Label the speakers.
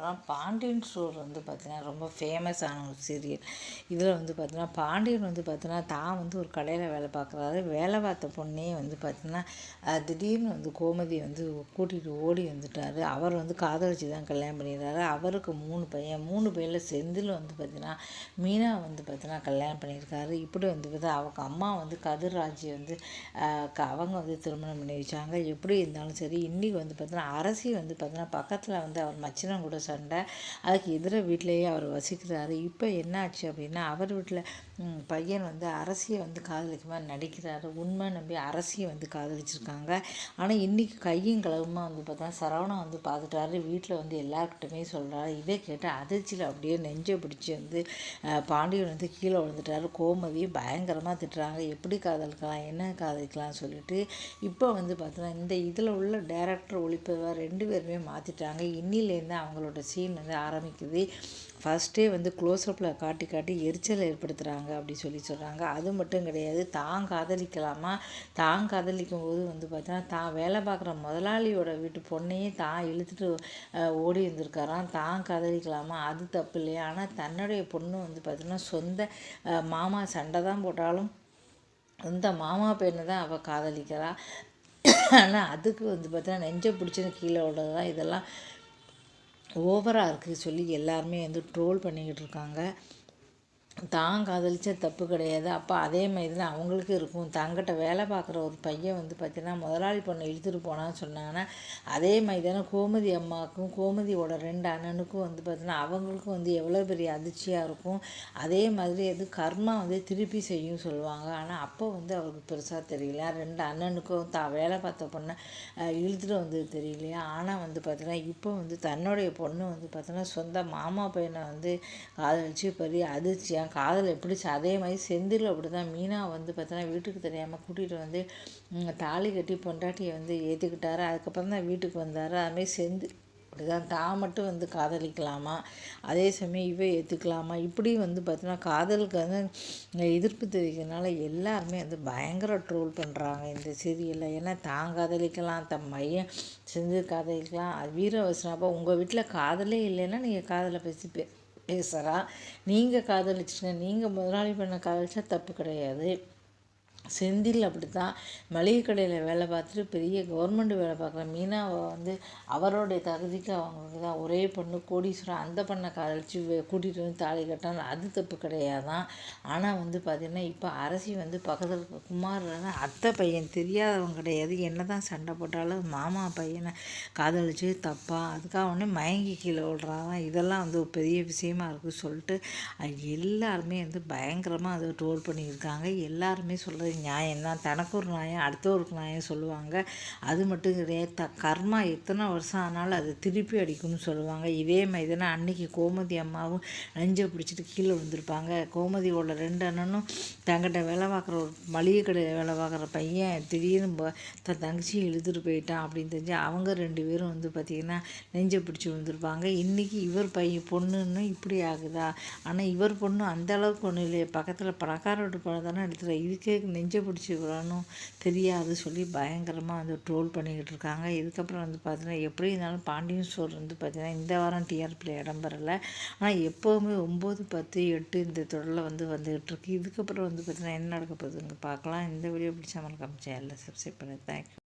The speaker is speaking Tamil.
Speaker 1: அப்புறம் பாண்டியன் ஸ்டோர் வந்து பார்த்திங்கன்னா ரொம்ப ஃபேமஸான ஒரு சீரியல். இதில் வந்து பார்த்திங்கன்னா பாண்டியன் வந்து பார்த்திங்கன்னா தான் வந்து ஒரு கடையில் வேலை பார்க்குறாரு. வேலை பார்த்த பொண்ணே வந்து பார்த்திங்கன்னா திடீர்னு வந்து கோமதி வந்து கூட்டிகிட்டு ஓடி வந்துட்டார். அவர் வந்து காதலிச்சு தான் கல்யாணம் பண்ணிடுறாரு அவருக்கு மூணு பையன். மூணு பையில் செந்தில் வந்து பார்த்திங்கன்னா மீனா வந்து பார்த்திங்கன்னா கல்யாணம் பண்ணியிருக்காரு. இப்படி வந்து பார்த்தா அவங்க அம்மா வந்து கதிர்ராஜி வந்து அவங்க வந்து திருமணம் பண்ணி வச்சாங்க. எப்படி இருந்தாலும் சரி இன்றைக்கி வந்து பார்த்திங்கன்னா அரசி வந்து பார்த்திங்கன்னா பக்கத்தில் வந்து அவர் மச்சினம் கூட சண்டை. அதுக்கு எதிர வீட்டிலேயே அவர் வசிக்கிறாரு. இப்போ என்ன ஆச்சு அப்படின்னா அவர் வீட்டில் பையன் வந்து அரசியை வந்து காதலிக்குமா நடிக்கிறாரு. உண்மை நம்பி அரசியை வந்து காதலிச்சிருக்காங்க. ஆனால் இன்றைக்கி கையும் கிளவுமா வந்து பார்த்தா சரவணா வந்து பார்த்துட்டாரு. வீட்டில் வந்து எல்லாருக்கிட்டுமே சொல்கிறாரு இதை கேட்டு அதிர்ச்சியில் அப்படியே நெஞ்சை பிடிச்சி வந்து பாண்டியன் வந்து கீழே விழுந்துட்டாரு. கோமதியும் பயங்கரமாக திட்டுறாங்க. எப்படி காதலிக்கலாம்? என்ன காதலிக்கலாம்னு சொல்லிட்டு இப்போ வந்து பார்த்தோன்னா இந்த இதில் உள்ள டேரக்டர் ஒளிப்பவர் ரெண்டு பேருமே மாற்றிட்டாங்க இன்னிலேருந்து அவங்களோட சீன் வந்து ஆரம்பிக்குது. ஃபஸ்ட்டே வந்து க்ளோஸ்அப்பில் காட்டி காட்டி எரிச்சல் ஏற்படுத்துகிறாங்க அப்படி சொல்லி சொல்கிறாங்க அது மட்டும் கிடையாது தான் காதலிக்கலாமா? தான் காதலிக்கும் போது வந்து பார்த்தீங்கன்னா தான் வேலை பார்க்குற முதலாளியோட வீட்டு பொண்ணையே தான் இழுத்துட்டு ஓடி இருந்திருக்காராம் தான் காதலிக்கலாமா? அது தப்பு இல்லையா. ஆனால் தன்னுடைய பொண்ணு வந்து பார்த்திங்கன்னா சொந்த மாமா சண்டை தான் போட்டாலும் இந்த மாமா பெண்ணை தான் அவள் காதலிக்கிறா. ஆனால் அதுக்கு வந்து பார்த்தீங்கன்னா நெஞ்சை பிடிச்சது கீழே உள்ளது தான் இதெல்லாம் ஓவராக இருக்குது சொல்லி எல்லாருமே வந்து ட்ரோல் பண்ணிக்கிட்டு இருக்காங்க. தான் காதலிச்ச தப்பு கிடையாது. அப்போ அதே மாதிரி தான் அவங்களுக்கும் இருக்கும். தங்கிட்ட வேலை பார்க்குற ஒரு பையன் வந்து பார்த்திங்கன்னா முதலாளி பொண்ணை இழுத்துட்டு போனான்னு சொன்னாங்கன்னா அதே மாதிரி தானே கோமதி அம்மாவுக்கும் கோமதியோட ரெண்டு அண்ணனுக்கும் வந்து பார்த்திங்கன்னா அவங்களுக்கும் வந்து எவ்வளோ பெரிய அதிர்ச்சியாக இருக்கும். அதே மாதிரி அது கர்மா வந்து திருப்பி செய்யும் சொல்லுவாங்க. ஆனால் அப்போ வந்து அவருக்கு பெருசாக தெரியல. ரெண்டு அண்ணனுக்கும் தான் வேலை பார்த்த பொண்ணை இழுத்துட்டு வந்து தெரியலையா? ஆனால் வந்து பார்த்திங்கன்னா இப்போ வந்து தன்னுடைய பொண்ணு வந்து பார்த்தீங்கன்னா சொந்த மாமா பையனை வந்து காதலிச்சு பெரிய அதிர்ச்சியாக காதல் எப்படிச்சு அதே மாதிரி செந்தில் அப்படி தான் மீனா வந்து பார்த்தோன்னா வீட்டுக்கு தெரியாமல் கூட்டிகிட்டு வந்து தாலி கட்டி பொண்டாட்டியை வந்து ஏற்றுக்கிட்டாரு அதுக்கப்புறம் தான் வீட்டுக்கு வந்தார். அதுமாதிரி செந்தில் அப்படி தான் தான் மட்டும் வந்து காதலிக்கலாமா? அதே சமயம் இவ ஏற்றுக்கலாமா இப்படி வந்து பார்த்தோன்னா காதலுக்கு வந்து எதிர்ப்பு தெரிவிக்கிறதுனால எல்லாருமே வந்து பயங்கர ட்ரோல் பண்ணுறாங்க இந்த சீரியலில். ஏன்னா தான் காதலிக்கலாம் தன் மையம் செஞ்சு காதலிக்கலாம். வீரவசனப்போ உங்கள் வீட்டில் காதலே இல்லைன்னா நீங்கள் காதலை பேசிப்பேன் பேசுகிறா நீங்கள் காதலிச்சுங்க நீங்கள் முதலாளி பண்ண காதலிச்சா தப்பு கிடையாது. செந்தில் அப்படி தான் மளிகை கடையில் வேலை பார்த்துட்டு பெரிய கவர்மெண்ட் வேலை பார்க்குற மீனாவை வந்து அவருடைய தகுதிக்கு அவங்களுக்கு தான் ஒரே பொண்ணு கோடீஸ்வரம் அந்த பண்ணை காதலிச்சு கூட்டிகிட்டு வந்து தாலி கட்டணும் அது தப்பு கிடையாதான். ஆனால் வந்து பார்த்திங்கன்னா இப்போ அரசி வந்து பக்கத்தில் குமார் அத்தை பையன் தெரியாதவங்க கிடையாது. என்ன தான் சண்டை போட்டாலும் மாமா பையனை காதலிச்சு தப்பா அதுக்காக ஒன்று மயங்கி கீழே விடுறாதான் இதெல்லாம் வந்து ஒரு பெரிய விஷயமா இருக்குது சொல்லிட்டு எல்லாருமே வந்து பயங்கரமாக அதை ட்ரோல் பண்ணியிருக்காங்க. எல்லாருமே சொல்கிறீங்க நியாயம்தான் தனக்கு ஒரு நியாயம் அடுத்தவருக்கு நியாயம் சொல்லுவாங்க. அது மட்டும் கிடையாது. த கர்மா எத்தனை வருஷம் ஆனாலும் அது திருப்பி அடிக்கும்னு சொல்லுவாங்க. இதே மாதிரி தானே அன்னைக்கு கோமதி அம்மாவும் நெஞ்சை பிடிச்சிட்டு கீழே விழுந்திருப்பாங்க. கோமதியோட ரெண்டு அண்ணனும் தங்கிட்ட வேலை பார்க்குற ஒரு மளிகை கடையில் வேலை பார்க்குற பையன் திடீர்னு தன் தங்கச்சி இழுத்துட்டு போயிட்டான் அப்படின்னு தெரிஞ்சு அவங்க ரெண்டு பேரும் வந்து பார்த்திங்கன்னா நெஞ்சை பிடிச்சி விழுந்திருப்பாங்க. இன்றைக்கி இவர் பையன் பொண்ணுன்னு இப்படி ஆகுதா? ஆனால் இவர் பொண்ணு அந்த அளவுக்கு ஒன்றும் இல்லையே. பக்கத்தில் பணக்கார வீட்டு படம் தானே எடுத்துகிற இதுக்கே நெஞ்சு நெஞ்சை பிடிச்சிக்கிறானும் தெரியாது சொல்லி பயங்கரமாக வந்து ட்ரோல் பண்ணிக்கிட்டு இருக்காங்க. இதுக்கப்புறம் வந்து பார்த்தீங்கன்னா எப்படி இருந்தாலும் பாண்டியன் ஸ்டோர் வந்து பார்த்திங்கன்னா இந்த வாரம் டிஆர்பியில் இடம் பெறலை. ஆனால் எப்போவுமே ஒம்பது பத்து எட்டு இந்த தொடரில் வந்து வந்துகிட்டு இருக்கு. இதுக்கப்புறம் வந்து பார்த்திங்கன்னா என்ன நடக்க போகுதுங்க பார்க்கலாம். இந்த வீடியோ பிடிச்சா மறக்காம சேனலில் சப்ஸ்கிரைப் பண்ணி தேங்க்யூ